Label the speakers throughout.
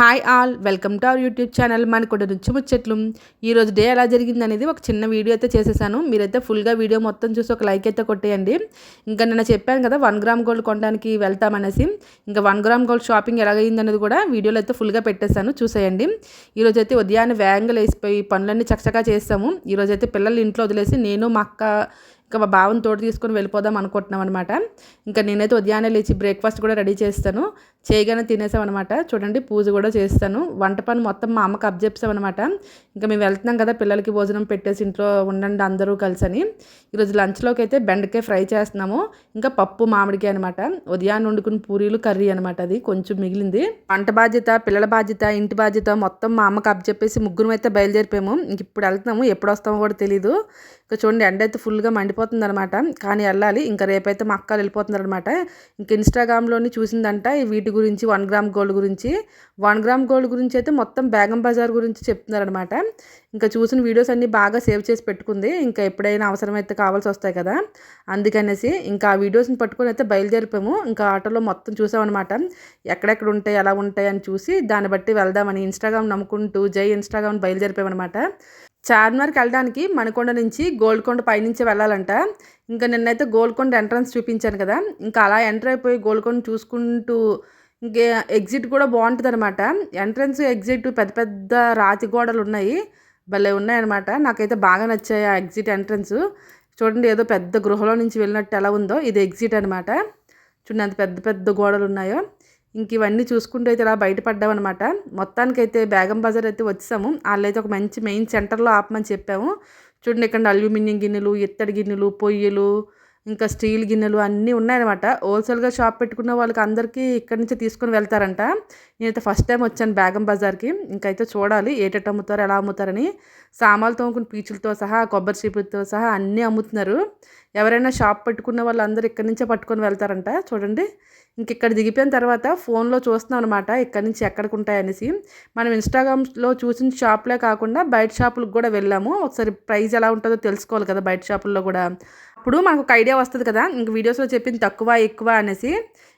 Speaker 1: Hi all welcome to our YouTube channel Manakonda నుంచి ముచ్చట్లు. ఈరోజు డే ఎలా జరిగింది అనేది ఒక చిన్న వీడియో అయితే చేసేసాను. మీరైతే ఫుల్గా వీడియో మొత్తం చూసి ఒక లైక్ అయితే కొట్టేయండి. ఇంకా నిన్న చెప్పాను కదా వన్ గ్రామ్ గోల్డ్ కొనడానికి వెళ్తామనేసి. ఇంకా వన్ గ్రామ్ గోల్డ్ షాపింగ్ ఎలాగైంది అనేది కూడా వీడియోలో అయితే ఫుల్గా పెట్టేశాను చూసేయండి. ఈరోజు అయితే ఉదయాన్నే వేగంగా లేసిపోయి పనులన్నీ చకచకా చేస్తాము. ఈరోజు అయితే పిల్లలు ఇంట్లో వదిలేసి నేను మా అక్క ఇంకా మా బావని తోడు తీసుకొని వెళ్ళిపోదాం అనుకుంటున్నాం అనమాట ఇంకా నేనైతే ఉదయాన్నే లేచి బ్రేక్ఫాస్ట్ కూడా రెడీ చేస్తాను. చేయగానే తినేసామన్నమాట. చూడండి పూజ కూడా చేస్తాను. వంట పని మొత్తం మా అమ్మకి అబ్జెప్సామన్నమాట ఇంకా మేము వెళ్తున్నాం కదా పిల్లలకి భోజనం పెట్టేసి ఇంట్లో ఉండండి అందరూ కలిసి అని ఈరోజు లంచ్లోకి అయితే బెండకాయ ఫ్రై చేస్తున్నాము. ఇంకా పప్పు మామిడికాయ అనమాట ఉదయాన్నే వండుకుని పూరీలు కర్రీ అనమాట అది. కొంచెం మిగిలింది. వంట బాధ్యత పిల్లల బాధ్యత ఇంటి బాధ్యత మొత్తం మా అమ్మకి అబ్జెప్పేసి ముగ్గురం అయితే బయలుదేరిపోయాము. ఇంక ఇప్పుడు వెళ్తున్నాము. ఎప్పుడు వస్తామో కూడా తెలియదు ఇంకా చూడండి ఎండ అయితే ఫుల్గా మండిపో అనమాట కానీ వెళ్ళాలి. ఇంకా రేపైతే మా అక్కలు వెళ్ళిపోతున్నారు అనమాట ఇంకా ఇన్స్టాగ్రామ్లోని చూసిందంట వీటి గురించి వన్ గ్రామ్ గోల్డ్ గురించి. వన్ గ్రామ్ గోల్డ్ గురించి అయితే మొత్తం బేగం బజార్ గురించి చెప్తున్నారనమాట. ఇంకా చూసిన వీడియోస్ అన్నీ బాగా సేవ్ చేసి పెట్టుకుంది. ఇంకా ఎప్పుడైనా అవసరమైతే కావాల్సి వస్తాయి కదా. అందుకనేసి ఇంకా ఆ వీడియోస్ని పట్టుకొని అయితే బయలుదేరిపోయాము. ఇంకా ఆటోలో మొత్తం చూసామన్నమాట ఎక్కడెక్కడ ఉంటాయి ఎలా ఉంటాయి అని చూసి దాన్ని బట్టి వెళ్దామని ఇన్స్టాగ్రామ్ నమ్ముకుంటూ జై ఇన్స్టాగ్రామ్ బయలుదేరిపోయామన్నమాట చార్మినార్కి వెళ్ళడానికి మనకొండ నుంచి గోల్కొండ పైనుంచి వెళ్ళాలంట. ఇంకా నిన్నైతే గోల్కొండ ఎంట్రన్స్ చూపించాను కదా. ఇంకా అలా ఎంటర్ అయిపోయి గోల్కొండ చూసుకుంటూ ఇంకే ఎగ్జిట్ కూడా బాగుంటుంది అనమాట ఎంట్రన్స్ ఎగ్జిట్ పెద్ద పెద్ద రాతి గోడలు ఉన్నాయి. భలే ఉన్నాయన్నమాట. నాకైతే బాగా నచ్చాయి ఆ ఎగ్జిట్ ఎంట్రన్స్. చూడండి ఏదో పెద్ద గృహలో నుంచి వెళ్ళినట్టు ఎలా ఉందో. ఇది ఎగ్జిట్ అనమాట చూడండి అంత పెద్ద పెద్ద గోడలు ఉన్నాయో. ఇంక ఇవన్నీ చూసుకుంటూ అయితే ఇలా బయటపడ్డామన్నమాట. మొత్తానికైతే బేగం బజార్ అయితే వచ్చాము. వాళ్ళైతే ఒక మంచి మెయిన్ సెంటర్లో ఆపమని చెప్పాము. చూడండి ఇక్కడ అల్యూమినియం గిన్నెలు ఇత్తడి గిన్నెలు పొయ్యిలు ఇంకా స్టీల్ గిన్నెలు అన్నీ ఉన్నాయన్నమాట. హోల్సేల్గా షాప్ పెట్టుకున్న వాళ్ళకి అందరికీ ఇక్కడి నుంచి తీసుకొని వెళ్తారంట. నేనైతే ఫస్ట్ టైం వచ్చాను బేగం బజార్కి. ఇంకైతే చూడాలి ఏటట్టు అమ్ముతారు ఎలా అమ్ముతారని. సామాన్లు తోముకుని పీచులతో సహా కొబ్బరి చీపులతో సహా అన్నీ అమ్ముతున్నారు. ఎవరైనా షాప్ పెట్టుకున్న వాళ్ళందరూ ఇక్కడి నుంచే పట్టుకొని వెళ్తారంట. చూడండి. ఇక్కడ దిగిపోయిన తర్వాత ఫోన్లో చూస్తున్నాం అనమాట ఇక్కడ నుంచి ఎక్కడికి ఉంటాయనేసి. మనం ఇన్స్టాగ్రామ్లో చూసిన షాప్లే కాకుండా బయట షాపులకు కూడా వెళ్ళాము. ఒకసారి ప్రైస్ ఎలా ఉంటుందో తెలుసుకోవాలి కదా బయట షాపుల్లో కూడా. అప్పుడు మనకు ఒక ఐడియా వస్తుంది కదా ఇంక వీడియోస్లో చెప్పింది తక్కువ ఎక్కువ అనేసి.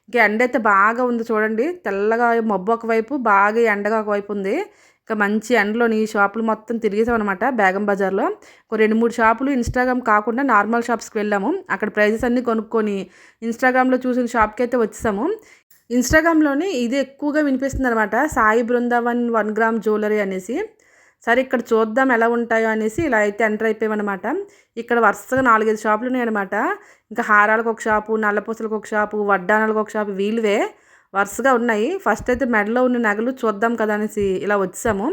Speaker 1: ఇంక ఎండ అయితే బాగా ఉంది చూడండి. తెల్లగా మబ్బు ఒకవైపు బాగా ఎండగా ఒకవైపు ఉంది. ఇంకా మంచి ఎండలోని షాపులు మొత్తం తిరిగేసామన్నమాట బేగం బజార్లో. ఒక రెండు మూడు షాపులు ఇన్స్టాగ్రామ్ కాకుండా నార్మల్ షాప్స్కి వెళ్ళాము. అక్కడ ప్రైజెస్ అన్నీ కొనుక్కొని ఇన్స్టాగ్రామ్లో చూసిన షాప్కి అయితే వచ్చేసాము. ఇన్స్టాగ్రామ్లోనే ఇది ఎక్కువగా వినిపిస్తుంది అనమాట Sai Brindavan one gram jewellery అనేసి. సరే ఇక్కడ చూద్దాం ఎలా ఉంటాయో అనేసి ఇలా అయితే ఎంటర్ అయిపోయామన్నమాట. ఇక్కడ వరుసగా నాలుగైదు షాపులు ఉన్నాయన్నమాట. ఇంకా హారాలకు ఒక షాపు నల్లపూసలకు ఒక షాపు వడ్డానాలకు ఒక షాపు వీలువే వరుసగా ఉన్నాయి. ఫస్ట్ అయితే మెడలో ఉన్న నగలు చూద్దాం కదా అనేసి ఇలా వచ్చాము.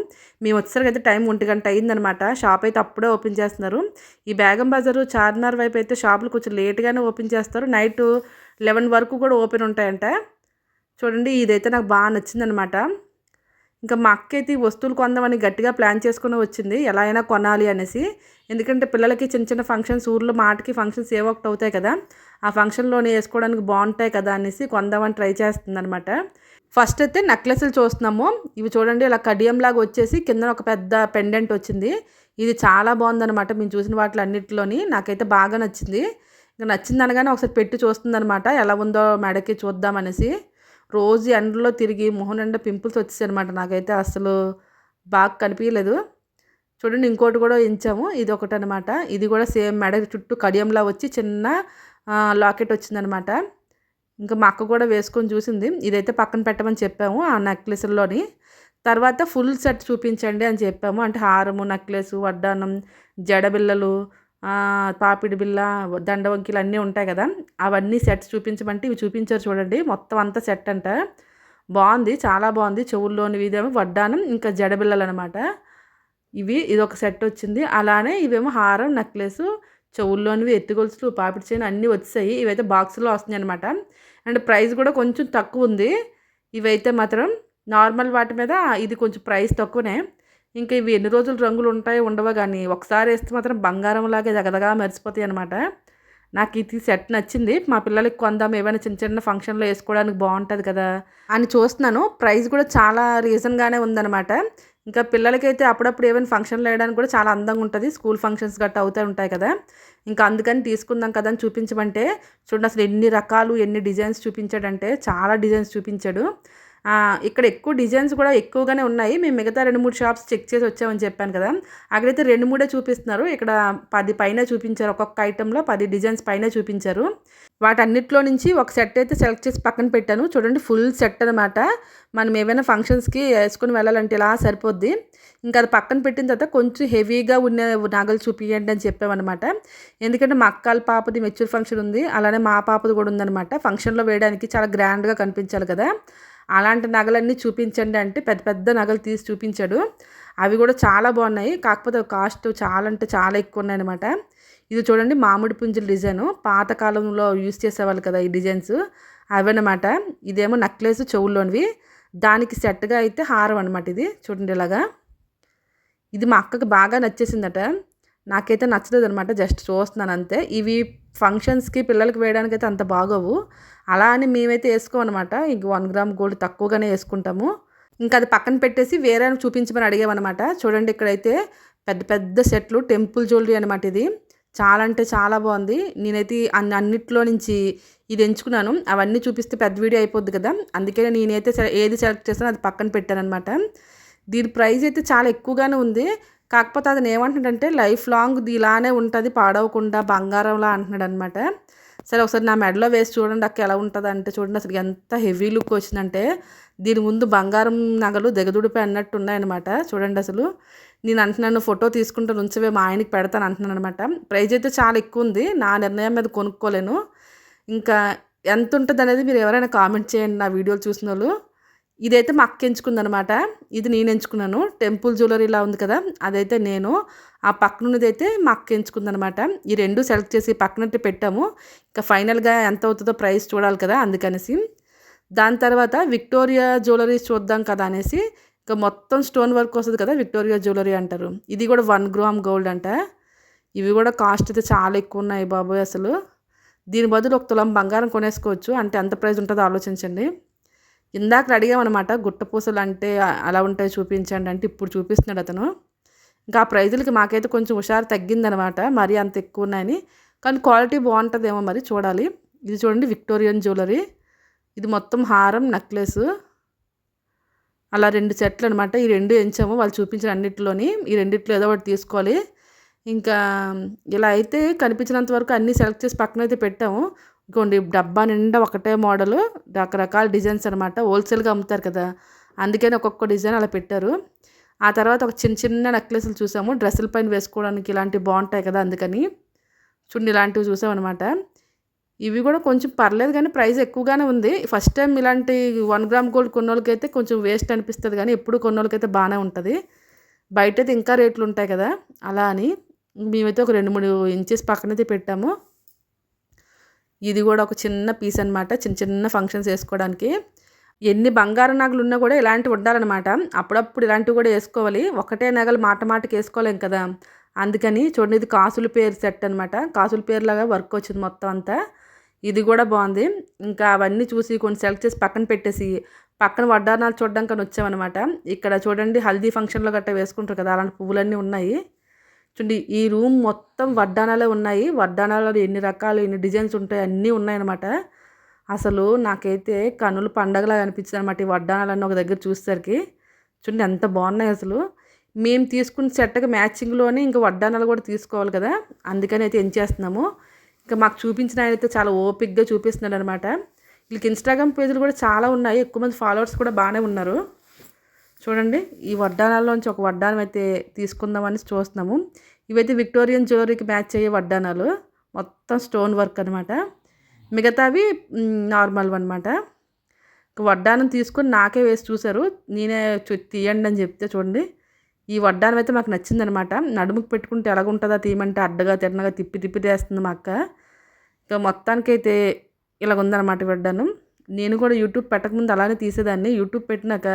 Speaker 1: మేము వచ్చేసరికి అయితే టైం ఒంటి గంట అయిందనమాట షాప్ అయితే అప్పుడే ఓపెన్ చేస్తున్నారు. ఈ బేగం బజారు చార్మినార్ వైపు అయితే షాపులు కొంచెం లేట్గానే ఓపెన్ చేస్తారు. నైట్ లెవెన్ వరకు కూడా ఓపెన్ ఉంటాయంట. చూడండి ఇదైతే నాకు బాగా నచ్చిందనమాట ఇంకా మా అక్క అయితే ఈ వస్తువులు కొందామని గట్టిగా ప్లాన్ చేసుకుని వచ్చింది. ఎలా అయినా కొనాలి అనేసి. ఎందుకంటే పిల్లలకి చిన్న చిన్న ఫంక్షన్స్ ఊర్లో మాటకి ఫంక్షన్స్ ఏ ఒకటి అవుతాయి కదా. ఆ ఫంక్షన్లోనే వేసుకోవడానికి బాగుంటాయి కదా అనేసి కొందామని ట్రై చేస్తుందనమాట ఫస్ట్ అయితే నెక్లెస్లు చూస్తున్నాము. ఇవి చూడండి ఇలా కడియంలాగా వచ్చేసి కింద ఒక పెద్ద పెండెంట్ వచ్చింది. ఇది చాలా బాగుందనమాట మేము చూసిన వాటిలో అన్నింటిలోని నాకైతే బాగా నచ్చింది. ఇంకా నచ్చింది అనగానే ఒకసారి పెట్టి చూస్తుందనమాట ఎలా ఉందో మెడకి చూద్దామనేసి రోజు ఎండలో తిరిగి మొహం నిండా పింపుల్స్ వచ్చేసాయి అనమాట నాకైతే. అసలు బాగా కనిపించలేదు చూడండి ఇంకోటి కూడా ఎంచాము. ఇది ఒకటి అనమాట ఇది కూడా సేమ్ మెడ చుట్టూ కడియంలా వచ్చి చిన్న లాకెట్ వచ్చిందనమాట. ఇంకా మా అక్క కూడా వేసుకొని చూసింది. ఇదైతే పక్కన పెట్టమని చెప్పాము ఆ నెక్లెస్లోని. తర్వాత ఫుల్ సెట్ చూపించండి అని చెప్పాము. అంటే హారము నెక్లెస్ వడ్డానం జడబిల్లలు పాపిడి బిల్ల దండవంకిలు అన్నీ ఉంటాయి కదా. అవన్నీ సెట్స్ చూపించమంటే ఇవి చూపించారు చూడండి. మొత్తం అంతా సెట్ అంట. బాగుంది చాలా బాగుంది. చెవుల్లోని ఇదేమో వడ్డానం ఇంకా జడబిల్లలు అనమాట ఇవి ఇది ఒక సెట్ వచ్చింది. అలానే ఇవేమో హారం నెక్లెస్ చెవుల్లోనివి ఎత్తుగొలుసులు పాపిడి చేయని అన్నీ వచ్చాయి ఇవైతే బాక్స్లో వస్తున్నాయి అనమాట అండ్ ప్రైస్ కూడా కొంచెం తక్కువ ఉంది. ఇవైతే మాత్రం నార్మల్ వాటి మీద ఇది కొంచెం ప్రైస్ తక్కువనే. ఇంకా ఇవి ఎన్ని రోజులు రంగులు ఉంటాయో ఉండవో కానీ ఒకసారి వేస్తే మాత్రం బంగారంలాగే జగదగా మెరిసిపోతాయి అనమాట నాకు ఇది సెట్ నచ్చింది. మా పిల్లలకి కొందాం ఏమైనా చిన్న చిన్న ఫంక్షన్లో వేసుకోవడానికి బాగుంటుంది కదా అని చూస్తున్నాను. ప్రైస్ కూడా చాలా రీజన్గానే ఉందన్నమాట. ఇంకా పిల్లలకైతే అప్పుడప్పుడు ఏమైనా ఫంక్షన్లు వేయడానికి కూడా చాలా అందంగా ఉంటుంది. స్కూల్ ఫంక్షన్స్ గట్టా అవుతూ ఉంటాయి కదా. ఇంకా అందుకని తీసుకుందాం కదా అని చూపించమంటే చూడండి అసలు ఎన్ని రకాలు ఎన్ని డిజైన్స్ చూపించాడంటే చాలా డిజైన్స్ చూపించాడు. ఇక్కడ ఎక్కువ డిజైన్స్ కూడా ఎక్కువగానే ఉన్నాయి. మేము మిగతా రెండు మూడు షాప్స్ చెక్ చేసి వచ్చామని చెప్పాను కదా. అక్కడైతే రెండు మూడే చూపిస్తున్నారు. ఇక్కడ పది పైన చూపించారు. ఒక్కొక్క ఐటెంలో పది డిజైన్స్ పైన చూపించారు. వాటన్నిటిలో నుంచి ఒక సెట్ అయితే సెలెక్ట్ చేసి పక్కన పెట్టాను. చూడండి ఫుల్ సెట్ అనమాట మనం ఏమైనా ఫంక్షన్స్కి వేసుకుని వెళ్ళాలంటే ఇలా సరిపోద్ది? ఇంకా అది పక్కన పెట్టిన తర్వాత కొంచెం హెవీగా ఉన్న నగలు చూపించండి అని చెప్పామన్నమాట. ఎందుకంటే మా అక్కల పాపది మెచ్యూర్ ఫంక్షన్ ఉంది. అలానే మా పాపది కూడా ఉందన్నమాట. ఫంక్షన్లో వేయడానికి చాలా గ్రాండ్గా కనిపించాలి కదా. అలాంటి నగలన్నీ చూపించండి అంటే పెద్ద పెద్ద నగలు తీసి చూపించాడు. అవి కూడా చాలా బాగున్నాయి. కాకపోతే కాస్ట్ చాలా అంటే చాలా ఎక్కువ ఉన్నాయి అనమాట ఇది చూడండి మామిడి పుంజుల డిజైన్. పాతకాలంలో యూస్ చేసేవాళ్ళు కదా ఈ డిజైన్స్. అవన్నమాట ఇదేమో నక్లెస్ చెవుల్లోనివి. దానికి సెట్గా అయితే హారం అనమాట ఇది. చూడండి ఇలాగా. ఇది మా అక్కకి బాగా నచ్చేసిందట. నాకైతే నచ్చలేదు అనమాట జస్ట్ చూస్తున్నాను అంతే ఇవి ఫంక్షన్స్కి పిల్లలకి వేయడానికి అయితే అంత బాగోవు. అలా అని మేమైతే వేసుకోమన్నమాట. ఇంక వన్ గ్రామ్ గోల్డ్ తక్కువగానే వేసుకుంటాము. ఇంకా అది పక్కన పెట్టేసి వేరే చూపించమని అడిగామన్నమాట. చూడండి ఇక్కడైతే పెద్ద పెద్ద సెట్లు టెంపుల్ జ్యువెలరీ అనమాట ఇది. చాలా అంటే చాలా బాగుంది. నేనైతే అన్ని అన్నిట్లో నుంచి ఇది ఎంచుకున్నాను. అవన్నీ చూపిస్తే పెద్ద వీడియో అయిపోద్ది కదా. అందుకే నేనైతే ఏది సెలెక్ట్ చేస్తానో అది పక్కన పెట్టాను అనమాట దీని ప్రైస్ అయితే చాలా ఎక్కువగానే ఉంది. కాకపోతే అతను ఏమంటున్నాడంటే లైఫ్ లాంగ్ ఇలానే ఉంటుంది పాడవకుండా బంగారంలా అంటున్నాడు అనమాట సరే ఒకసారి నా మెడలో వేసి చూడండి అక్క ఎలా ఉంటుంది అంటే చూడండి అసలు ఎంత హెవీ లుక్ వచ్చిందంటే దీని ముందు బంగారం నగలు దిగదుడిపై అన్నట్టు ఉన్నాయన్నమాట. చూడండి అసలు. నేను అంటున్నాను ఫోటో తీసుకుంటే ఉంచవే మా ఆయనకి పెడతాను అంటున్నాను అనమాట ప్రైజ్ అయితే చాలా ఎక్కువ ఉంది నా నిర్ణయం మీద కొనుక్కోలేను. ఇంకా ఎంత ఉంటుంది అనేది మీరు ఎవరైనా కామెంట్ చేయండి నా వీడియోలు చూసిన వాళ్ళు. ఇదైతే మా అక్క ఎంచుకుందనమాట ఇది నేను ఎంచుకున్నాను. టెంపుల్ జ్యువెలరీ ఇలా ఉంది కదా అదైతే నేను. ఆ పక్కనున్నది అయితే మా అక్క ఎంచుకుందనమాట ఈ రెండు సెలెక్ట్ చేసి పక్కనట్టు పెట్టాము. ఇంకా ఫైనల్గా ఎంత అవుతుందో ప్రైస్ చూడాలి కదా అందుకనేసి. దాని తర్వాత విక్టోరియా జ్యువెలరీస్ చూద్దాం కదా అనేసి ఇంకా మొత్తం స్టోన్ వర్క్ వస్తుంది కదా విక్టోరియా జ్యువెలరీ అంటారు. ఇది కూడా వన్ గ్రామ్ గోల్డ్ అంట. ఇవి కూడా కాస్ట్ అయితే చాలా ఎక్కువ ఉన్నాయి బాబోయ్ అసలు. దీని బదులు ఒక తులం బంగారం కొనేసుకోవచ్చు. అంటే ఎంత ప్రైస్ ఉంటుందో ఆలోచించండి. ఇందాక అడిగామన్నమాట గుట్టపూసలు అంటే అలా ఉంటాయి చూపించండి అంటే ఇప్పుడు చూపిస్తున్నాడు అతను. ఇంకా ఆ ప్రైజులకి మాకైతే కొంచెం హుషారు తగ్గిందనమాట మరీ అంత ఎక్కువ ఉన్నాయని. కానీ క్వాలిటీ బాగుంటుందేమో మరి చూడాలి. ఇది చూడండి విక్టోరియన్ జ్యువెలరీ. ఇది మొత్తం హారం నెక్లెస్. అలా రెండు సెట్లు అనమాట ఈ రెండు ఎంచాము వాళ్ళు చూపించిన అన్నిటిలోని ఈ రెండిట్లో ఏదో ఒకటి తీసుకోవాలి. ఇంకా ఇలా అయితే కనిపించినంత వరకు అన్నీ సెలెక్ట్ చేసి పక్కన అయితే పెట్టాము. ఇంకోండి డబ్బా నిండా ఒకటే మోడల్ రకరకాల డిజైన్స్ అనమాట హోల్సేల్గా అమ్ముతారు కదా. అందుకని ఒక్కొక్క డిజైన్ అలా పెట్టారు. ఆ తర్వాత ఒక చిన్న చిన్న నెక్లెస్లు చూసాము. డ్రెస్సుల పైన వేసుకోవడానికి ఇలాంటివి బాగుంటాయి కదా అందుకని. చున్నీ ఇలాంటివి చూసామన్నమాట ఇవి కూడా కొంచెం పర్లేదు కానీ ప్రైస్ ఎక్కువగానే ఉంది. ఫస్ట్ టైం ఇలాంటి వన్ గ్రామ్ గోల్డ్ కొన్నోళ్ళకైతే కొంచెం వేస్ట్ అనిపిస్తుంది కానీ ఎప్పుడు కొన్నోళ్ళకైతే బాగానే ఉంటుంది. బయట అయితే ఇంకా రేట్లు ఉంటాయి కదా. అలా అని మేమైతే ఒక రెండు మూడు ఇంచెస్ పక్కనైతే పెట్టాము. ఇది కూడా ఒక చిన్న పీస్ అనమాట చిన్న చిన్న ఫంక్షన్స్ వేసుకోవడానికి. ఎన్ని బంగారం నగలు ఉన్నా కూడా ఇలాంటివి ఉండాలన్నమాట. అప్పుడప్పుడు ఇలాంటివి కూడా వేసుకోవాలి. ఒకటే నగలు మాట మాటకి వేసుకోలేం కదా. అందుకని చూడండి ఇది కాసుల పేరు సెట్ అనమాట కాసుల పేరులాగా వర్క్ వచ్చింది మొత్తం అంతా. ఇది కూడా బాగుంది. ఇంకా అవన్నీ చూసి కొన్ని సెలెక్ట్ చేసి పక్కన పెట్టేసి పక్కన వడ్డానాలు చూడడానికి వచ్చామన్నమాట. ఇక్కడ చూడండి హల్దీ ఫంక్షన్లో గట్టా వేసుకుంటారు కదా అలాంటి పువ్వులన్నీ ఉన్నాయి. చూడండి ఈ రూమ్ మొత్తం వడ్డానాలే ఉన్నాయి. వడ్డానాలలో ఎన్ని రకాలు ఎన్ని డిజైన్స్ ఉంటాయి అన్నీ ఉన్నాయన్నమాట. అసలు నాకైతే కనులు పండగలా అనిపించింది అనమాట ఈ వడ్డానాలన్నీ ఒక దగ్గర చూసేసరికి. చూడండి ఎంత బాగున్నాయి అసలు. మేము తీసుకున్న సెట్కి మ్యాచింగ్లోనే ఇంకా వడ్డానాలు కూడా తీసుకోవాలి కదా. అందుకని అయితే ఏం చేస్తున్నాము. ఇంకా మాకు చూపించిన ఆయన అయితే చాలా ఓపిక్గా చూపిస్తున్నాడు అనమాట వీళ్ళకి ఇన్స్టాగ్రామ్ పేజీలు కూడా చాలా ఉన్నాయి. ఎక్కువ మంది ఫాలోవర్స్ కూడా బాగానే ఉన్నారు. చూడండి ఈ వడ్డానాల్లోంచి ఒక వడ్డానం అయితే తీసుకుందామని చూస్తున్నాము. ఇవైతే విక్టోరియన్ జ్యువెలరీకి మ్యాచ్ అయ్యే వడ్డానాలు. మొత్తం స్టోన్ వర్క్ అనమాట మిగతావి నార్మల్ అనమాట వడ్డానం తీసుకొని నాకే వేసి చూశారు. నేనే తీయండి అని చెప్తే చూడండి. ఈ వడ్డానం అయితే మాకు నచ్చిందనమాట నడుముకు పెట్టుకుంటే ఎలాగుంటుందా తీయమంటే అడ్డగా తిన్నగా తిప్పి తిప్పి తీస్తుంది మా అక్క. ఇంకా మొత్తానికైతే ఇలాగ ఉందన్నమాట ఈ వడ్డానం. నేను కూడా యూట్యూబ్ పెట్టకముందు అలానే తీసేదాన్ని. యూట్యూబ్ పెట్టినాక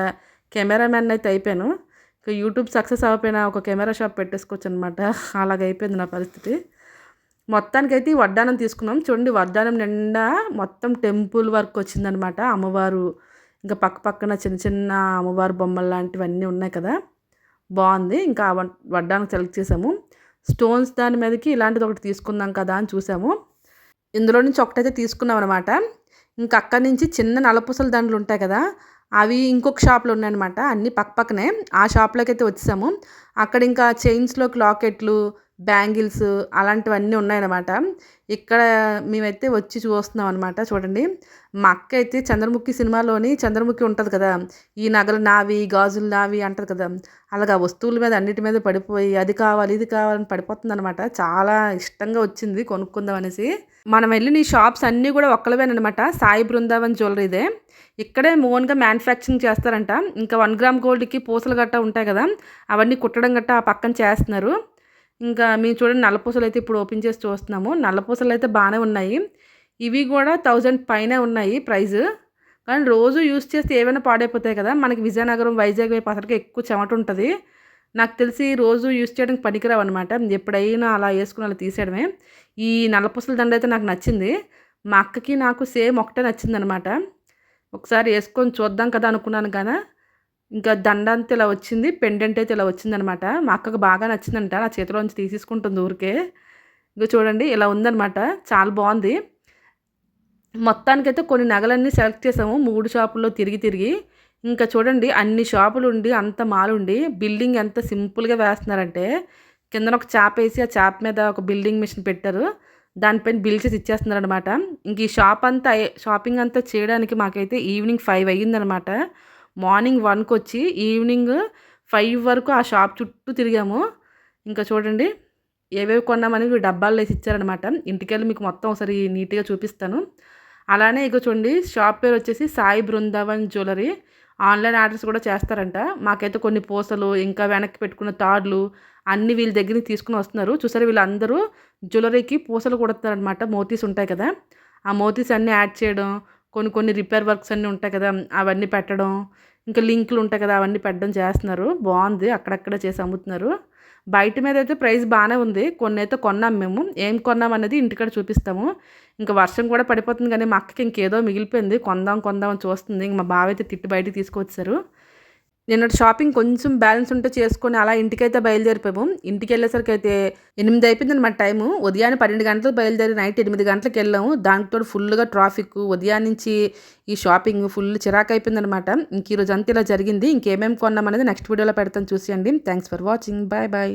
Speaker 1: కెమెరామ్యాన్ అయితే అయిపోయాను. ఇక యూట్యూబ్ సక్సెస్ అవ్వపోయినా ఒక కెమెరా షాప్ పెట్టేసుకోవచ్చు అనమాట అలాగ అయిపోయింది నా పరిస్థితి. మొత్తానికైతే ఈ వడ్డానం తీసుకున్నాం. చూడండి వడ్డానం నిండా మొత్తం టెంపుల్ వర్క్ వచ్చిందనమాట అమ్మవారు ఇంకా పక్క పక్కన చిన్న చిన్న అమ్మవారు బొమ్మలు లాంటివన్నీ ఉన్నాయి కదా. బాగుంది. ఇంకా వడ్డానం సెలెక్ట్ చేసాము. స్టోన్స్ దాని మీదకి ఇలాంటిది ఒకటి తీసుకుందాం కదా అని చూసాము. ఇందులో నుంచి ఒకటైతే తీసుకున్నాం అనమాట ఇంకా అక్కడి నుంచి చిన్న నలపూసల దండలు ఉంటాయి కదా అవి ఇంకొక షాప్లో ఉన్నాయన్నమాట. అన్నీ పక్కపక్కనే ఆ షాప్లోకి అయితే వచ్చేసాము. అక్కడ ఇంకా చైన్స్లో లాకెట్లు బ్యాంగిల్స్ అలాంటివన్నీ ఉన్నాయన్నమాట. ఇక్కడ మేమైతే వచ్చి చూస్తున్నాం అనమాట చూడండి. మా అక్క అయితే చంద్రముఖి సినిమాలోని చంద్రముఖి ఉంటుంది కదా ఈ నగలు నావి గాజులు నావి అంటారు కదా అలాగా వస్తువుల మీద అన్నిటి మీద పడిపోయి అది కావాలి ఇది కావాలని పడిపోతుంది అనమాట చాలా ఇష్టంగా వచ్చింది కొనుక్కుందాం అనేసి. మనం వెళ్ళిన ఈ షాప్స్ అన్నీ కూడా ఒక్కలవేనమాట సాయి బృందావన్ జ్యువెలరీదే. ఇక్కడే మోన్గా మ్యానుఫ్యాక్చరింగ్ చేస్తారంట. ఇంకా వన్ గ్రామ్ గోల్డ్కి పూసలు గట్ట ఉంటాయి కదా అవన్నీ కుట్టడం గట్ట ఆ పక్కన చేస్తున్నారు. ఇంకా మేము చూడండి నల్లపూసలు అయితే ఇప్పుడు ఓపెన్ చేసి చూస్తున్నాము. నల్లపూసలు అయితే బాగానే ఉన్నాయి. ఇవి కూడా థౌజండ్ పైనే ఉన్నాయి ప్రైస్ కానీ రోజు యూస్ చేస్తే ఏమైనా పాడైపోతాయి కదా. మనకి విజయనగరం వైజాగ్ వైపు అసలుకి ఎక్కువ చెమట ఉంటుంది. నాకు తెలిసి రోజు యూస్ చేయడానికి పనికిరావు అనమాట ఎప్పుడైనా అలా వేసుకుని అలా తీసేయడమే. ఈ నల్లపూసల దండ అయితే నాకు నచ్చింది. మా అక్కకి నాకు సేమ్ ఒకటే నచ్చింది అనమాట ఒకసారి వేసుకొని చూద్దాం కదా అనుకున్నాను కానీ ఇంకా దండ అంతా ఇలా వచ్చింది పెండెంట్ అయితే ఇలా వచ్చిందనమాట మా అక్కకు బాగా నచ్చిందంట నా చేతిలోంచి తీసేసుకుంటుంది ఊరికే. ఇంకా చూడండి ఇలా ఉందనమాట చాలా బాగుంది. మొత్తానికైతే కొన్ని నగలన్నీ సెలెక్ట్ చేసాము. మూడు షాపుల్లో తిరిగి తిరిగి. ఇంకా చూడండి అన్ని షాపులు ఉండి అంత మాలుండి బిల్డింగ్ ఎంత సింపుల్గా వేస్తున్నారంటే కిందన ఒక చాప్ వేసి ఆ చాప్ మీద ఒక బిల్డింగ్ మిషన్ పెట్టారు. దానిపైన బిల్ చేసి ఇచ్చేస్తున్నారనమాట ఇంక ఈ షాప్ అంతా షాపింగ్ అంతా చేయడానికి మాకైతే ఈవినింగ్ ఫైవ్ అయ్యిందనమాట మార్నింగ్ వన్కి వచ్చి ఈవినింగ్ ఫైవ్ వరకు ఆ షాప్ చుట్టూ తిరిగాము. ఇంకా చూడండి ఏవేవి కొన్నామని డబ్బాలు వేసి ఇచ్చారనమాట ఇంటికెళ్ళి మీకు మొత్తం ఒకసారి నీట్గా చూపిస్తాను. అలానే ఇక చూడండి షాప్ పేరు వచ్చేసి Sai Brindavan jewellery. Online orders కూడా చేస్తారంట. మాకైతే కొన్ని పూసలు ఇంకా వెనక్కి పెట్టుకున్న తాడులు అన్నీ వీళ్ళ దగ్గర తీసుకుని వస్తున్నారు. చూసారు వీళ్ళందరూ జ్యువెలరీకి పూసలు కుడతారనమాట మోతీస్ ఉంటాయి కదా. ఆ మోతీస్ అన్నీ యాడ్ చేయడం కొన్ని కొన్ని రిపేర్ వర్క్స్ అన్నీ ఉంటాయి కదా అవన్నీ పెట్టడం ఇంకా లింకులు ఉంటాయి కదా అవన్నీ పెట్టడం చేస్తున్నారు. బాగుంది. అక్కడక్కడ చేసి అమ్ముతున్నారు. బయట మీద అయితే ప్రైస్ బాగానే ఉంది. కొన్ని అయితే కొన్నాం మేము. ఏం కొన్నాం అనేది ఇంటికాడ చూపిస్తాము. ఇంకా వర్షం కూడా పడిపోతుంది కానీ మా అక్కకి ఇంకేదో మిగిలిపోయింది. కొందాం కొందాం అని చూస్తుంది. ఇంక మా బావ అయితే తిట్టి బయటకు తీసుకొచ్చారు. నిన్న షాపింగ్ కొంచెం బ్యాలెన్స్ ఉంటే చేసుకొని అలా ఇంటికైతే బయలుదేరిపోయాము. ఇంటికి వెళ్ళేసరికి అయితే ఎనిమిది అయిపోయింది అనమాట టైము. ఉదయాన్నే పన్నెండు గంటలకు బయలుదేరి నైట్ ఎనిమిది గంటలకు వెళ్ళాము. దాంతో ఫుల్గా ట్రాఫిక్ ఉదయం నుంచి ఈ షాపింగ్ ఫుల్ చిరాకు అయిపోయింది అనమాట ఇంక ఈరోజు అంతా ఇలా జరిగింది. ఇంకేమేమి కొన్నాం అనేది నెక్స్ట్ వీడియోలో పెడతాను. చూసేయండి. Thanks for watching bye bye